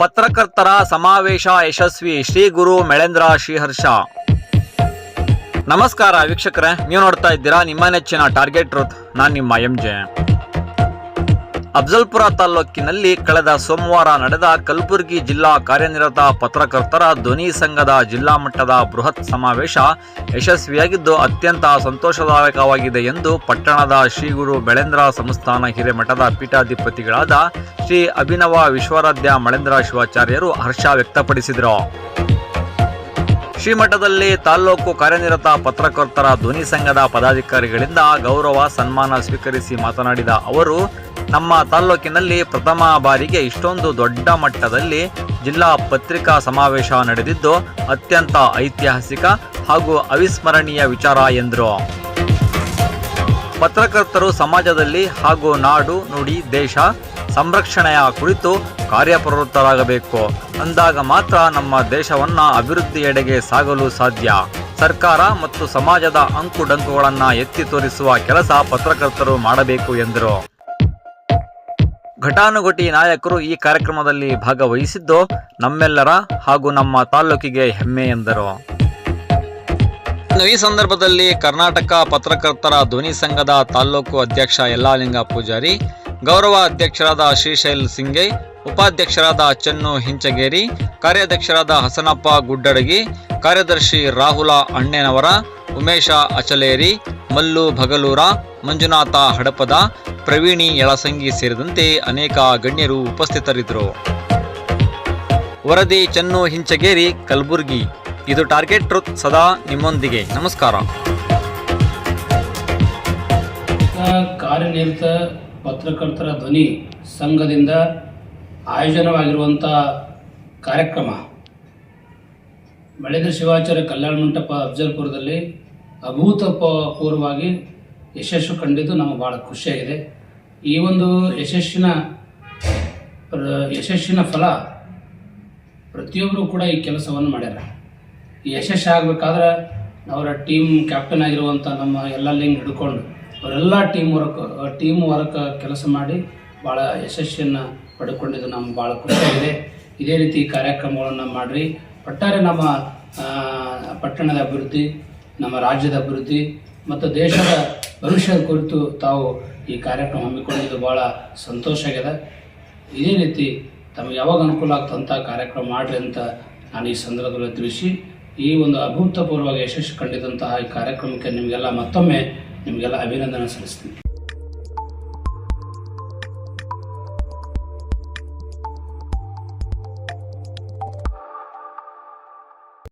ಪತ್ರಕರ್ತರ ಸಮಾವೇಶ ಯಶಸ್ವಿ ಶ್ರೀ ಗುರು ಮೆಳೇಂದ್ರ ಶ್ರೀಹರ್ಷ ನಮಸ್ಕಾರ ವೀಕ್ಷಕರೇ, ನೀವು ನೋಡ್ತಾ ಇದ್ದೀರಾ ನಿಮ್ಮ ನೆಚ್ಚಿನ ಟಾರ್ಗೆಟ್ ರುತ್ ನಾನು ನಿಮ್ಮ ಎಂ ಜೆ ಅಫ್ಜಲ್ಪುರ ತಾಲ್ಲೂಕಿನಲ್ಲಿ ಕಳೆದ ಸೋಮವಾರ ನಡೆದ ಕಲಬುರಗಿ ಜಿಲ್ಲಾ ಕಾರ್ಯನಿರತ ಪತ್ರಕರ್ತರ ಧ್ವನಿ ಸಂಘದ ಜಿಲ್ಲಾ ಮಟ್ಟದ ಬೃಹತ್ ಸಮಾವೇಶ ಯಶಸ್ವಿಯಾಗಿದ್ದು ಅತ್ಯಂತ ಸಂತೋಷದಾಯಕವಾಗಿದೆ ಎಂದು ಪಟ್ಟಣದ ಶ್ರೀಗುರು ಬೆಳೇಂದ್ರ ಸಂಸ್ಥಾನ ಹಿರೇಮಠದ ಪೀಠಾಧಿಪತಿಗಳಾದ ಶ್ರೀ ಅಭಿನವ ವಿಶ್ವರಾಧ್ಯ ಮಳೇಂದ್ರ ಶಿವಾಚಾರ್ಯರು ಹರ್ಷ ವ್ಯಕ್ತಪಡಿಸಿದರು. ಶ್ರೀಮಠದಲ್ಲಿ ತಾಲ್ಲೂಕು ಕಾರ್ಯನಿರತ ಪತ್ರಕರ್ತರ ಧ್ವನಿ ಸಂಘದ ಪದಾಧಿಕಾರಿಗಳಿಂದ ಗೌರವ ಸನ್ಮಾನ ಸ್ವೀಕರಿಸಿ ಮಾತನಾಡಿದ ಅವರು, ನಮ್ಮ ತಾಲ್ಲೂಕಿನಲ್ಲಿ ಪ್ರಥಮ ಬಾರಿಗೆ ಇಷ್ಟೊಂದು ದೊಡ್ಡ ಮಟ್ಟದಲ್ಲಿ ಜಿಲ್ಲಾ ಪತ್ರಿಕಾ ಸಮಾವೇಶ ನಡೆದಿದ್ದು, ಅತ್ಯಂತ ಐತಿಹಾಸಿಕ ಹಾಗೂ ಅವಿಸ್ಮರಣೀಯ ವಿಚಾರ ಎಂದರು. ಪತ್ರಕರ್ತರು ಸಮಾಜದಲ್ಲಿ ಹಾಗೂ ನಾಡು ನುಡಿ ದೇಶ ಸಂರಕ್ಷಣೆಯ ಕುರಿತು ಕಾರ್ಯಪ್ರವೃತ್ತರಾಗಬೇಕು. ಅಂದಾಗ ಮಾತ್ರ ನಮ್ಮ ದೇಶವನ್ನ ಅಭಿವೃದ್ಧಿಯೆಡೆಗೆ ಸಾಗಲು ಸಾಧ್ಯ. ಸರ್ಕಾರ ಮತ್ತು ಸಮಾಜದ ಅಂಕುಡಂಕುಗಳನ್ನು ಎತ್ತಿ ತೋರಿಸುವ ಕೆಲಸ ಪತ್ರಕರ್ತರು ಮಾಡಬೇಕು ಎಂದರು. ಘಟಾನುಘಟಿ ನಾಯಕರು ಈ ಕಾರ್ಯಕ್ರಮದಲ್ಲಿ ಭಾಗವಹಿಸಿದ್ದು ನಮ್ಮೆಲ್ಲರ ಹಾಗೂ ನಮ್ಮ ತಾಲ್ಲೂಕಿಗೆ ಹೆಮ್ಮೆ ಎಂದರು. ಇನ್ನು ಈ ಸಂದರ್ಭದಲ್ಲಿ ಕರ್ನಾಟಕ ಪತ್ರಕರ್ತರ ಧ್ವನಿ ಸಂಘದ ತಾಲ್ಲೂಕು ಅಧ್ಯಕ್ಷ ಯಲ್ಲಾಲಿಂಗ ಪೂಜಾರಿ, ಗೌರವ ಅಧ್ಯಕ್ಷರಾದ ಶ್ರೀಶೈಲ್ ಸಿಂಗೆ, ಉಪಾಧ್ಯಕ್ಷರಾದ ಚೆನ್ನು ಹಿಂಚಗೇರಿ, ಕಾರ್ಯಾಧ್ಯಕ್ಷರಾದ ಹಸನಪ್ಪ ಗುಡ್ಡಡಗಿ, ಕಾರ್ಯದರ್ಶಿ ರಾಹುಲ ಅಣ್ಣೆನವರ, ಉಮೇಶ ಅಚಲೇರಿ, ಮಲ್ಲು ಭಗಲೂರ, ಮಂಜುನಾಥ ಹಡಪದ, ಪ್ರವೀಣಿ ಯಳಸಂಗಿ ಸೇರಿದಂತೆ ಅನೇಕ ಗಣ್ಯರು ಉಪಸ್ಥಿತರಿದ್ದರು. ವರದಿ ಚೆನ್ನು ಹಿಂಚಗೇರಿ, ಕಲಬುರ್ಗಿ. ಇದು ಟಾರ್ಗೆಟ್ ಟ್ರುತ್ ಸದಾ ನಿಮ್ಮೊಂದಿಗೆ. ನಮಸ್ಕಾರ. ಕಾರ್ಯನಿರತ ಪತ್ರಕರ್ತರ ಧ್ವನಿ ಸಂಘದಿಂದ ಆಯೋಜನವಾಗಿರುವಂಥ ಕಾರ್ಯಕ್ರಮ ಬೆಳೆದ ಶಿವಾಚಾರ್ಯ ಕಲ್ಯಾಣ ಮಂಟಪ ಅಫ್ಜಲ್ಪುರದಲ್ಲಿ ಅಭೂತಪೂರ್ವವಾಗಿ ಯಶಸ್ಸು ಕಂಡಿದ್ದು ನಮಗೆ ಭಾಳ ಖುಷಿಯಾಗಿದೆ. ಈ ಒಂದು ಯಶಸ್ಸಿನ ಯಶಸ್ಸಿನ ಫಲ ಪ್ರತಿಯೊಬ್ಬರು ಕೂಡ ಈ ಕೆಲಸವನ್ನು ಮಾಡ್ಯಾರ. ಈ ಯಶಸ್ಸು ಆಗಬೇಕಾದ್ರೆ ಅವರ ಟೀಮ್ ಕ್ಯಾಪ್ಟನ್ ಆಗಿರುವಂಥ ನಮ್ಮ ಎಲ್ಲ ಲಿಂಗ್ ಹಿಡ್ಕೊಂಡು ಅವರೆಲ್ಲ ಟೀಮ್ ವರ್ಕ್ ಟೀಮ್ ವರ್ಕ್ ಕೆಲಸ ಮಾಡಿ ಭಾಳ ಯಶಸ್ಸನ್ನು ಪಡ್ಕೊಂಡಿದ್ದು ನಮ್ಮ ಭಾಳ ಖುಷಿಯಾಗಿದೆ ಇದೇ ರೀತಿ ಕಾರ್ಯಕ್ರಮಗಳನ್ನು ಮಾಡಿರಿ. ಒಟ್ಟಾರೆ ನಮ್ಮ ಪಟ್ಟಣದ ಅಭಿವೃದ್ಧಿ, ನಮ್ಮ ರಾಜ್ಯದ ಅಭಿವೃದ್ಧಿ ಮತ್ತು ದೇಶದ ಭವಿಷ್ಯದ ಕುರಿತು ತಾವು ಈ ಕಾರ್ಯಕ್ರಮ ಹಮ್ಮಿಕೊಂಡಿದ್ದು ಭಾಳ ಸಂತೋಷ ಆಗಿದೆ. ಇದೇ ರೀತಿ ತಮಗೆ ಯಾವಾಗ ಅನುಕೂಲ ಆಗ್ತಂಥ ಕಾರ್ಯಕ್ರಮ ಮಾಡಿರಿ ಅಂತ ನಾನು ಈ ಸಂದರ್ಭದಲ್ಲಿ ತಿಳಿಸಿ ಈ ಒಂದು ಅಭೂತಪೂರ್ವ ಯಶಸ್ಸು ಕಂಡಿದಂತಹ ಈ ಕಾರ್ಯಕ್ರಮಕ್ಕೆ ನಿಮಗೆಲ್ಲ ಮತ್ತೊಮ್ಮೆ ನಿಮಗೆಲ್ಲ ಅಭಿನಂದನೆ ಸಲ್ಲಿಸ್ತೀನಿ.